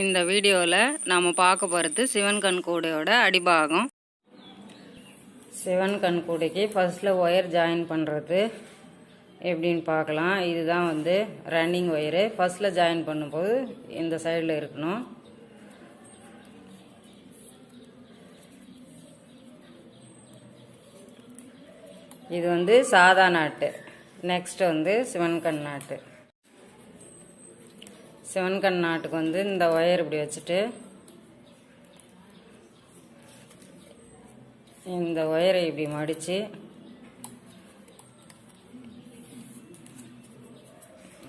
இந்த வீடியோவில் நாம் பார்க்க போகிறது சிவன் கண்கூடையோட அடிபாகம். சிவன் கண்கூடைக்கு ஃபர்ஸ்ட்டில் ஒயர் ஜாயின் பண்ணுறது எப்படின்னு பார்க்கலாம். இதுதான் வந்து ரன்னிங் ஒயரு ஃபர்ஸ்ட்டில் ஜாயின் பண்ணும்போது இந்த சைடில் இருக்கணும். இது வந்து சாதா நாட்டு. நெக்ஸ்ட் வந்து சிவன்கண் நாட்டு. சிவன்கண் நாட்டுக்கு வந்து இந்த ஒயர் இப்படி வச்சுட்டு இந்த ஒயரை இப்படி மடித்து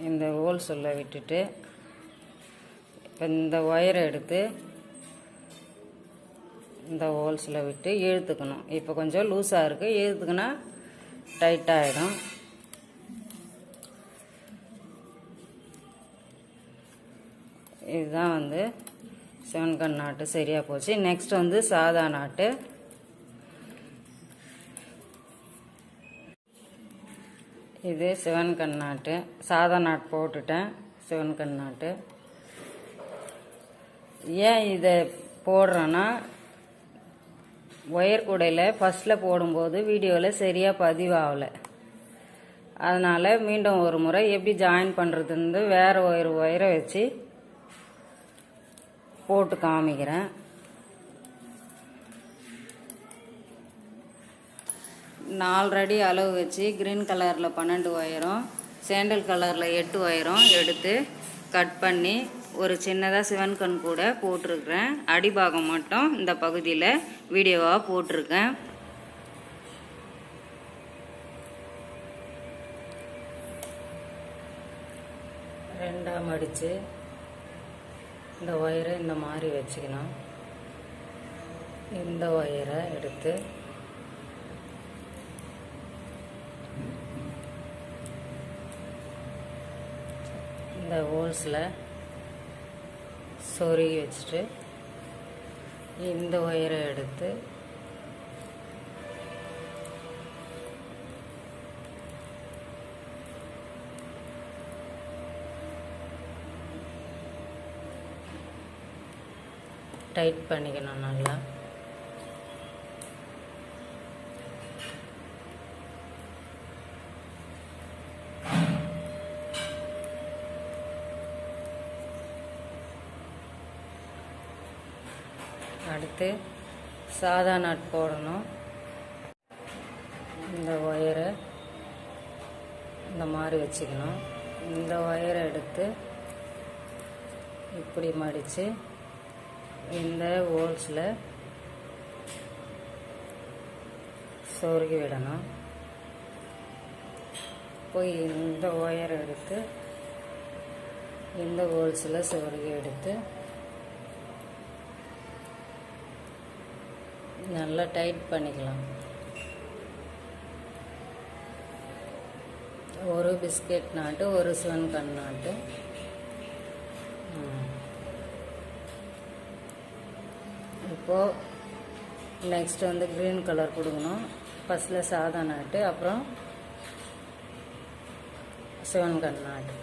இந்த ஹோல் சொல்ல விட்டுட்டு இப்போ இந்த ஒயரை எடுத்து இந்த ஹோல்ஸில் விட்டு இழுத்துக்கணும். இப்போ கொஞ்சம் லூஸாக இருக்குது இழுத்துக்குனா டைட்டாகிடும் இதுதான் வந்து சிவன்கண் நாட்டு சரியாக போச்சு. நெக்ஸ்ட் வந்து சாதா நாட்டு. இது சிவன்கண் நாட்டு. சாதா நாட் போட்டுட்டேன். சிவன்கண் நாட்டு. ஏன் இதை போடுறேன்னா ஒயர் கூடையில் ஃபஸ்ட்டில் போடும்போது வீடியோவில் சரியாக பதிவாகலை. அதனால் மீண்டும் ஒரு முறை எப்படி ஜாயின் பண்ணுறதுன்னு வேறு ஒயர் ஒயரை வச்சு போட்டு காமிக்கிறேன். நாலரடி அளவு வச்சு க்ரீன் கலரில் பன்னெண்டு ஒயரும் சேண்டல் கலரில் எட்டு ஒயரும் எடுத்து கட் பண்ணி ஒரு சின்னதாக சிவன் கண் கூட போட்டிருக்கிறேன். அடிபாகம் மட்டும் இந்த பகுதியில் வீடியோவாக போட்டிருக்கேன். ரெண்டாம் அடித்து இந்த ஒயரை இந்த மாதிரி வச்சுக்கணும். இந்த ஒயரை எடுத்து இந்த ஹோல்ஸில் சொருகி வச்சுட்டு இந்த ஒயரை எடுத்து டைட் பண்ணிக்கணும் நல்லா அடுத்து சாதா நாட் போடணும். இந்த ஒயரை இந்த மாதிரி வச்சுக்கணும். இந்த ஒயரை எடுத்து இப்படி மடித்து இந்த ஹோல்ஸில் சொருகி விடணும். போய் இந்த ஒயர் எடுத்து இந்த ஹோல்ஸில் சொருகி எடுத்து நல்லா டைட் பண்ணிக்கலாம். ஒரு பிஸ்கெட் நாட்டு ஒரு சிவன் கண் நாட்டு. இப்போது நெக்ஸ்ட் வந்து க்ரீன் கலர் கொடுக்கணும். ஃபஸ்ட்டில் சாதா நாட்டு அப்புறம் சிவன் கண் நாட்டு.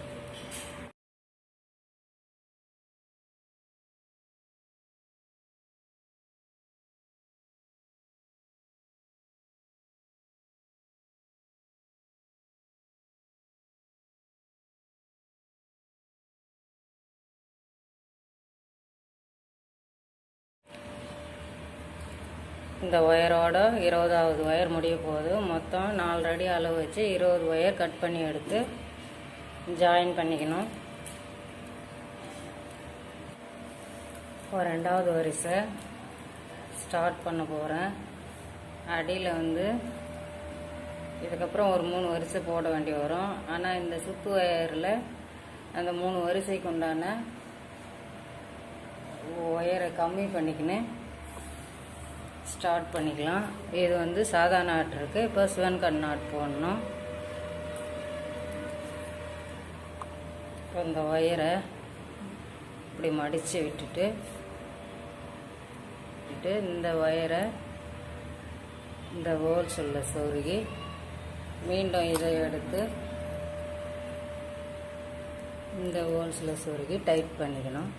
இந்த ஒயரோட இருபதாவது ஒயர் முடிய போகுது. மொத்தம் நாலு அடி அளவு வச்சு இருபது ஒயர் கட் பண்ணி எடுத்து ஜாயின் பண்ணிக்கணும். இப்போ ரெண்டாவது வரிசை ஸ்டார்ட் பண்ண போகிறேன் அடியில் வந்து இதுக்கப்புறம் ஒரு மூணு வரிசை போட வேண்டி வரும். ஆனால் இந்த சுத்து ஒயரில் அந்த மூணு வரிசைக்கு உண்டான ஒயரை கம்மி பண்ணிக்கின்னு ஸ்டார்ட் பண்ணிக்கலாம். இது வந்து சாதா நாட் இருக்குது இப்போ சிவன் கண் நாட் போடணும். இப்போ இந்த ஒயரை இப்படி மடித்து விட்டுட்டு விட்டுட்டு இந்த ஒயரை இந்த ஹோல்ஸுள்ள சொருகி மீண்டும் இதை எடுத்து இந்த ஹோல்ஸில் சொருகி டைட் பண்ணிக்கணும்.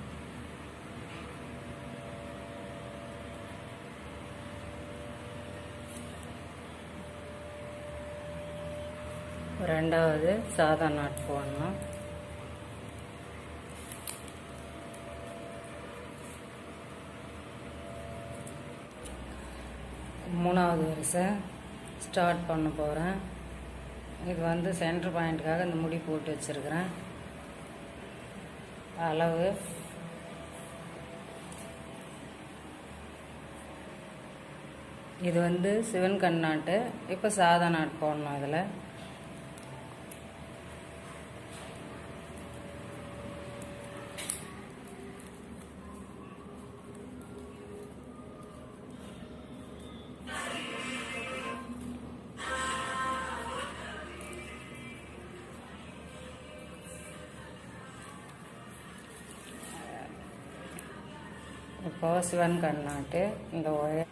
ரெண்டாவது சாதா நாட் போடணும். மூணாவது வரிசை ஸ்டார்ட் பண்ண போகிறேன் இது வந்து சென்டர் பாயிண்ட்டுக்காக இந்த முடி போட்டு வச்சுருக்கிறேன். அளவு இது வந்து சிவன் கண்ணாட்டு இப்போ சாதா நாட் போடணும் அதில். இப்போ சிவன் கண் இந்த ஒயர்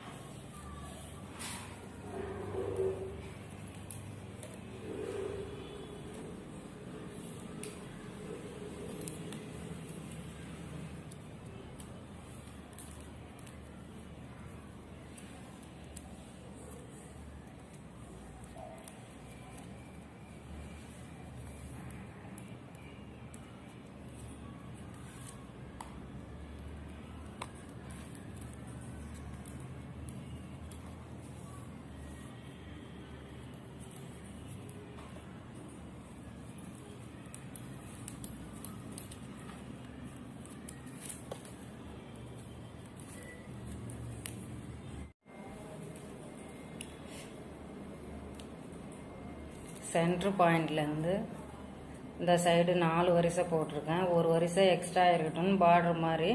சென்ட்ரு பாயிண்ட்லேருந்து இந்த சைடு நாலு வரிசை போட்டிருக்கேன். ஒரு வரிசை எக்ஸ்ட்ரா இருக்கட்டும்னு பார்டர் மாதிரி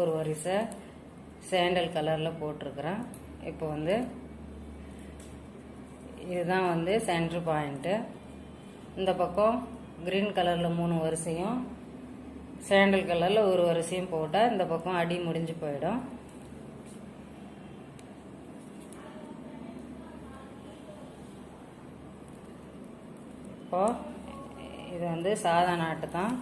ஒரு வரிசை சேண்டல் கலரில் போட்டிருக்கிறேன். இப்போ வந்து இதுதான் வந்து சென்ட்ரு பாயிண்ட்டு இந்த பக்கம் க்ரீன் கலரில் மூணு வரிசையும் சேண்டல் கலரில் ஒரு வரிசையும் போட்டால் இந்த பக்கம் அடி முடிஞ்சு போயிடும். இப்போ இது வந்து சாதா நாட்டு தான்.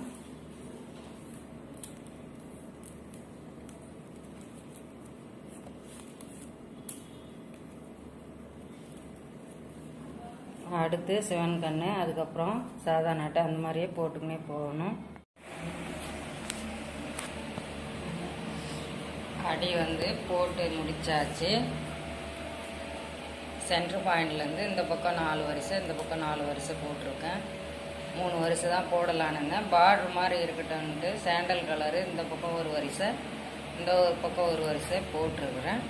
அடுத்து சிவன் கண்ணு அதுக்கப்புறம் சாதா நாட்டு அந்த மாதிரியே போட்டுக்கினே போகணும். அடி வந்து போட்டு முடிச்சாச்சு. சென்ட்ரு பாயிண்ட்லேருந்து இந்த பக்கம் நாலு வரிசை இந்த பக்கம் நாலு வரிசை போட்டிருக்கேன். மூணு வரிசை தான் போடலானுங்க. பார்டர் மாதிரி இருக்கட்டும்ன்ட்டு சாண்டல் கலரு இந்த பக்கம் ஒரு வரிசை இந்த ஒரு பக்கம் ஒரு வரிசை போட்டிருக்கிறேன்.